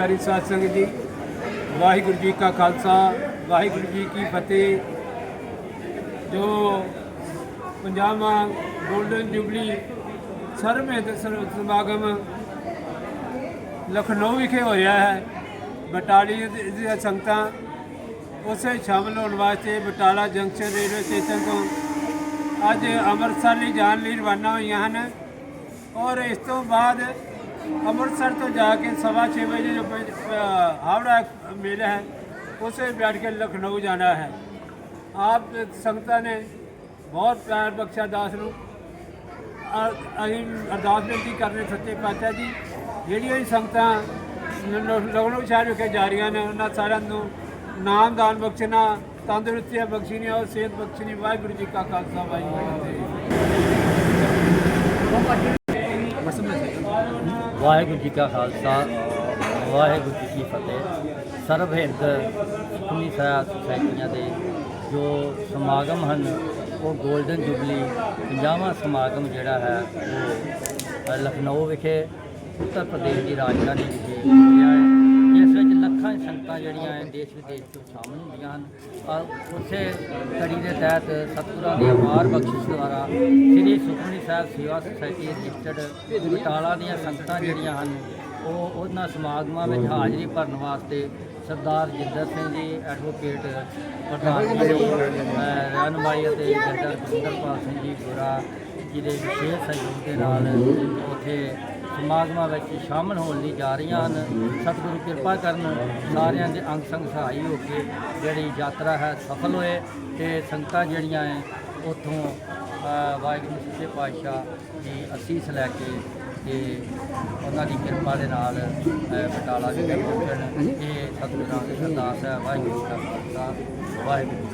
ਪਿਆਰੀ ਸਾਧ ਸੰਗਤ ਜੀ, ਵਾਹਿਗੁਰੂ ਜੀ ਕਾ ਖਾਲਸਾ, ਵਾਹਿਗੁਰੂ ਜੀ ਕੀ ਫਤਿਹ। ਜੋ ਪੰਜਾਬਾਂ ਗੋਲਡਨ ਜੁਬਲੀ ਸਰਮੇਤ ਸਮਾਗਮ ਲਖਨਊ ਵਿਖੇ ਹੋਇਆ ਹੈ ਬਟਾਲੀ ਦੀਆਂ ਸੰਗਤਾਂ ਉਸੇ ਸ਼ਾਮਲ ਹੋਣ ਵਾਸਤੇ ਬਟਾਲਾ ਜੰਕਸ਼ਨ ਰੇਲਵੇ ਸਟੇਸ਼ਨ ਤੋਂ ਅੱਜ ਅੰਮ੍ਰਿਤਸਰ ਲਈ ਜਾਣ ਲਈ ਰਵਾਨਾ ਹੋਈਆਂ ਹਨ ਔਰ ਇਸ ਤੋਂ ਬਾਅਦ ਅੰਮ੍ਰਿਤਸਰ ਤੋਂ ਜਾ ਕੇ ਸਵਾ ਛੇ ਵਜੇ ਜੋ ਹਾਵੜਾ ਮੇਲਾ ਹੈ, ਉਸੇ ਬੈਠ ਕੇ ਲਖਨਊ ਜਾਣਾ ਹੈ। ਆਪ ਸੰਗਤਾਂ ਨੇ ਬਹੁਤ ਪਿਆਰ ਬਖਸ਼ਾ ਦਾਸ ਨੂੰ। ਅਸੀਂ ਅਰਦਾਸ ਬੇਨਤੀ ਕਰਨੇ ਸੱਚੇ ਪਾਤਸ਼ਾਹ ਜੀ, ਜਿਹੜੀਆਂ ਵੀ ਸੰਗਤਾਂ ਲਖਨਊ ਸ਼ਹਿਰ ਵਿਖੇ ਜਾ ਰਹੀਆਂ ਨੇ, ਉਹਨਾਂ ਸਾਰਿਆਂ ਨੂੰ ਨਾਮਦਾਨ ਬਖਸ਼ਣਾ, ਤੰਦਰੁਸਤੀਆਂ ਬਖਸ਼ਣੀਆਂ ਔਰ ਸਿਹਤ ਬਖਸ਼ਣੀ, ਵਾਹਿਗੁਰੂ ਜੀ ਕਾ ਖਾਲਸਾ, ਵਾਹਿਗੁਰੂ ਜੀ ਕੀ ਫਤਿਹ ਵਾਹਿਗੁਰੂ ਜੀ ਕਾ ਖਾਲਸਾ, ਵਾਹਿਗੁਰੂ ਜੀ ਕੀ ਫਤਿਹ। ਸਰਬ ਹਿੰਦ ਸੁਖਮਨੀ ਸਾਹਿਬ ਸੁਸਾਇਟੀਆਂ ਦੇ ਜੋ ਸਮਾਗਮ ਹਨ, ਉਹ 골ਡਨ ਜੁਬਲੀ 50ਵਾਂ ਸਮਾਗਮ ਜਿਹੜਾ ਹੈ, ਉਹ ਲਖਨਊ ਵਿਖੇ ਉੱਤਰ ਪ੍ਰਦੇਸ਼ ਦੀ ਰਾਜਧਾਨੀ ਵਿਖੇ ਹੋਇਆ ਹੈ। ਵਿੱਚ ਲੱਖਾਂ ਸੰਗਤਾਂ ਜਿਹੜੀਆਂ ਹੈ ਦੇਸ਼ ਵਿਦੇਸ਼ ਤੋਂ ਸ਼ਾਮਲ ਹੁੰਦੀਆਂ ਹਨ। ਔਰ ਉਸੇ ਕੜੀ ਦੇ ਤਹਿਤ ਸਤਿਗੁਰਾਂ ਦੀ ਅਪਾਰ ਬਖਸ਼ਿਸ਼ ਦੁਆਰਾ ਸ੍ਰੀ ਸੁਖਮਨੀ ਸਾਹਿਬ ਸੇਵਾ ਸੁਸਾਇਟੀ ਰਜਿਸਟਰਡ ਬਟਾਲਾ ਦੀਆਂ ਸੰਗਤਾਂ ਜਿਹੜੀਆਂ ਹਨ, ਉਹ ਉਹਨਾਂ ਸਮਾਗਮਾਂ ਵਿੱਚ ਹਾਜ਼ਰੀ ਭਰਨ ਵਾਸਤੇ ਸਰਦਾਰ ਜਿੰਦਰ ਸਿੰਘ ਜੀ ਐਡਵੋਕੇਟ ਪ੍ਰਧਾਨ ਜੀ ਰਹਿਨਮਾਈ ਅਤੇ ਜੱਜਰ ਗੁਰਿੰਦਰਪਾਲ ਸਿੰਘ ਜੀ ਗੋਰਾ ਜੀ ਦੇ ਵਿਸ਼ੇਸ਼ ਸਹਿਯੋਗ ਦੇ ਨਾਲ ਉੱਥੇ ਸਮਾਗਮਾਂ ਵਿੱਚ ਸ਼ਾਮਲ ਹੋਣ ਲਈ ਜਾ ਰਹੀਆਂ ਹਨ। ਸਤਿਗੁਰੂ ਕਿਰਪਾ ਕਰਨ ਸਾਰਿਆਂ ਦੇ ਅੰਗ ਸੰਗ ਸਹਾਈ ਹੋ ਕੇ ਜਿਹੜੀ ਯਾਤਰਾ ਹੈ ਸਫਲ ਹੋਏ ਤੇ ਸੰਗਤਾਂ ਜਿਹੜੀਆਂ ਹੈ ਉੱਥੋਂ ਵਾਹਿਗੁਰੂ ਸੱਚੇ ਪਾਤਸ਼ਾਹ ਦੀ ਅਸੀਸ ਲੈ ਕੇ ਤੇ ਉਹਨਾਂ ਦੀ ਕਿਰਪਾ ਦੇ ਨਾਲ ਅ, ਬਟਾਲਾ ਵਿਖੇ ਪਹੁੰਚਣ। ਇਹ ਸਤਿਗੁਰਾਂ ਦੀ ਅਰਦਾਸ ਹੈ ਵਾਹਿਗੁਰੂ ਜੀ ਕਾ ਖਾਲਸਾ ਵਾਹਿਗੁਰੂ